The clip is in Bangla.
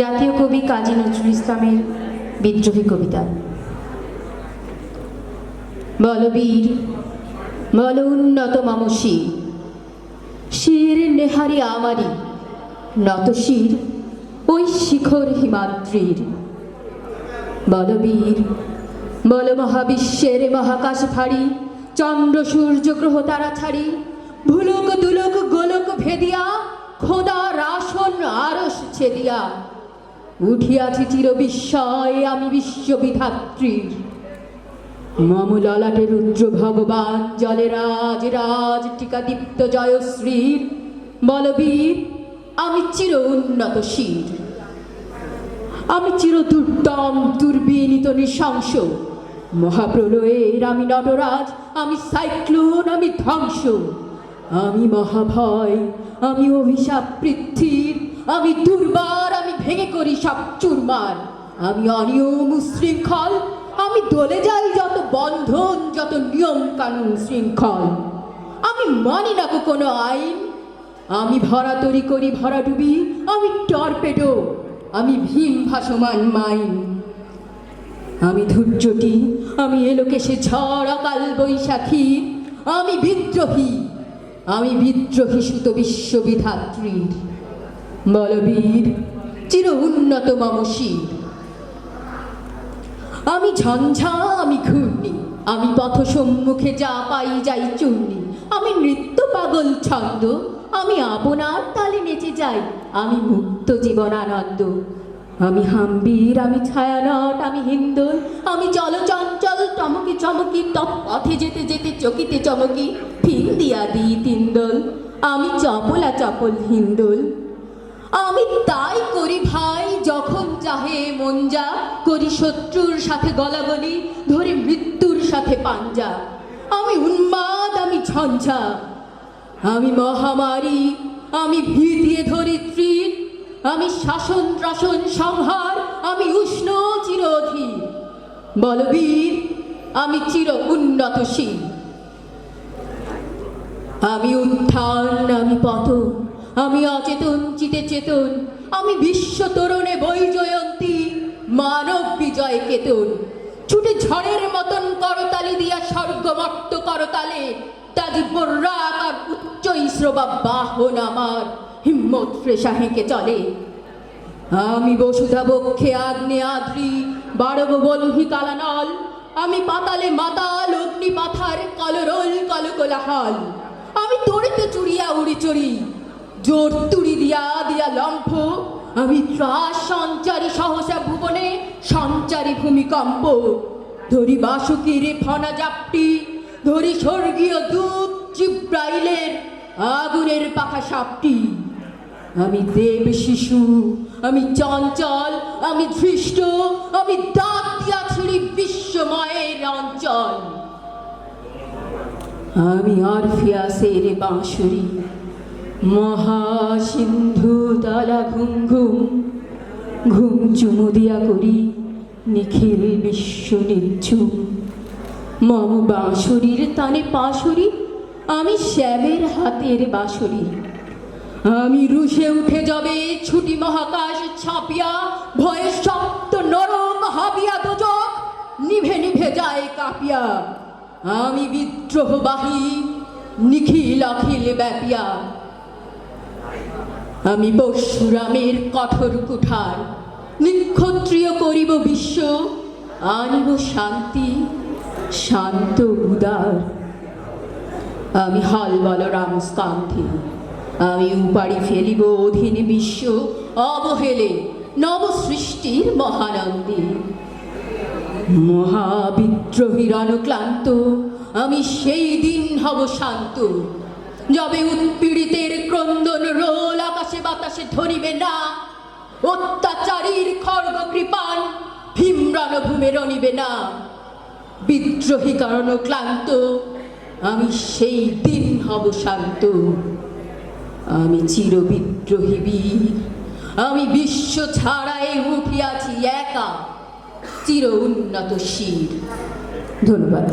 জাতীয় কবি কাজী নজরুল ইসলামের বিদ্রোহী কবিতা। বলবীর বল উন্নত মামসী, শির নেহারি আমারি, নত শির ওই শিখর হিমাদ্রির। বলবীর বল মহাবিশ্বের মহাকাশ ফাড়ি, চন্দ্র সূর্য গ্রহ তারা ছাড়ি, ভুলক দুলক গোলক ভেদিয়া, খোদা রাসন আরস ছেদিয়া। উঠিয়াছি আমি বিশ্ববিধাত্রীর মম রুদ্র ভগবান, জলে রাজ রাজ জয়শ্রীর। বলবীর, আমি চির উন্নত শির আমি চির দুর্দম, দুর্বিনীত, নৃশংস। মহাপ্রলয়ের আমি নটরাজ, আমি সাইক্লোন, আমি ধ্বংস। আমি মহাভয়, আমি অভিশাপ পৃথ্বীর, আমি দুর্বার ভেঙে করি সব চুরমার। আমি অনিয়ম উশৃঙ্খল, আমি দলে যাই যত বন্ধন, যত নিয়ম কানুন শৃঙ্খল। আমি মানি না গো কোনো আইন। আমি ভরা তরি করি ভরা ডুবি, আমি টর্পেডো, আমি ভীম ভাসমান মাইন। আমি ধৈর্যটি আমি এলোকেশে ঝড়, অকাল বৈশাখী। আমি বিদ্রোহী আমি বিদ্রোহী সুত বিশ্ববিধাত্রীর। বলবীর চির উন্নত মমশীর আমি ঝঞ্ঝা, আমি ঘূর্ণি, আমি পথ সম্মুখে যা পাই যাই চূর্ণি। আমি নৃত্য পাগল ছন্দ, আমি আপনার তালে নেচে যাই, আমি মুক্ত জীবন আনন্দ আমি হাম্বির, আমি ছায়ানট, আমি হিন্দুল আমি চলচঞ্চল চমকি চমকি, তপ পথে যেতে যেতে চকিতে চমকি ফিং দিয়া দিই তিন্দল আমি চপলা চপল হিন্দুল। আমি তাই করি ভাই, যখন চাহে মন যা, করি শত্রুর সাথে গলাগলি, ধরে মৃত্যুর সাথে পাঞ্জা। আমি উন্মাদ, আমি ঝঞ্ঝা। আমি মহামারী, আমি ভীতিয়ে ধরিত্রীর আমি শাসন ত্রাসন সংহার, আমি উষ্ণ চিরধীর বলবীর, আমি চির উন্নতশীল। আমি উত্থান, আমি পতন। আমি অচেতন, চিতে চেতন, আমি বিশ্ব তরুণে বৈজয়ন্তী, মানব বিজয় কেতন। ছুটে ঝড়ের মতন করতালি দিয়া স্বর্গমর্ত করতালে তাজি বর্রাক আর উচ্চ ইস্রবা বাহন আমার, হিম্মত ফ্রেশা হেঁকে চলে। আমি বসুধা বক্ষে আগ্নে আদ্রি, বাড়ব বলহি কালানল, আমি পাতালে মাতাল অগ্নি পাথার কলরোল কলকোলাহল। আমি তড়িতে চুড়িয়া উড়ি চড়ি জোর তুড়ি দিয়া দিয়া লম্ফ, আমি ত্রাস সঞ্চারী সহসা ভুবনে সঞ্চারী ভূমিকম্প। ধরি বাসুকিরে ফনা জাপটি, ধরি স্বর্গীয় দূত জিব্রাইলের আগুনের পাখা সাপটি। আমি দেব শিশু, আমি চঞ্চল, আমি ধৃষ্ট, আমি দাঁত দিয়া বিশ্বময়ের অঞ্চল। আমি অরফিয়াসের বাঁশুরি মহাসিন্ধু তালা ঘুম ঘুম ঘুম চুমু দিয়া করি নিখিল বিশ্ব নির্ঝুম। মম বাঁশুরির তানে পাশুরি, আমি শ্যামের হাতের বাঁশুরি। আমি রুষে উঠে যাবে ছুটি মহাকাশ ছাপিয়া, ভয়ে শক্ত নরম হাবিয়া দোজক নিভে নিভে যায় কাঁপিয়া। আমি বিদ্রোহবাহী, নিখিল অখিল ব্যাপিয়া। আমি পরশুরামের কঠোর কুঠার, নিক্ষত্রিয় করিব বিশ্ব, আনিব শান্তি, শান্ত উদার। আমি হল বলরাম স্কান্ধি আমি উপাড়ি ফেলিব অধীন বিশ্ব, অবহেলে নব সৃষ্টির মহানন্দী। মহাবিদ্রোহীর অনুক্লান্ত আমি সেই দিন হব শান্ত, যবে উৎপীড়িতের আকাশে ধরিবে না। অত্যাচারীর খড়গ কৃপান ভূমে রণিবে না। বিদ্রোহী কারণ ক্লান্ত, আমি সেই দিন হব শান্ত। আমি চির বিদ্রোহী বীর, আমি বিশ্ব ছাড়াই উঠিয়াছি একা, চির উন্নত শির। ধন্যবাদ।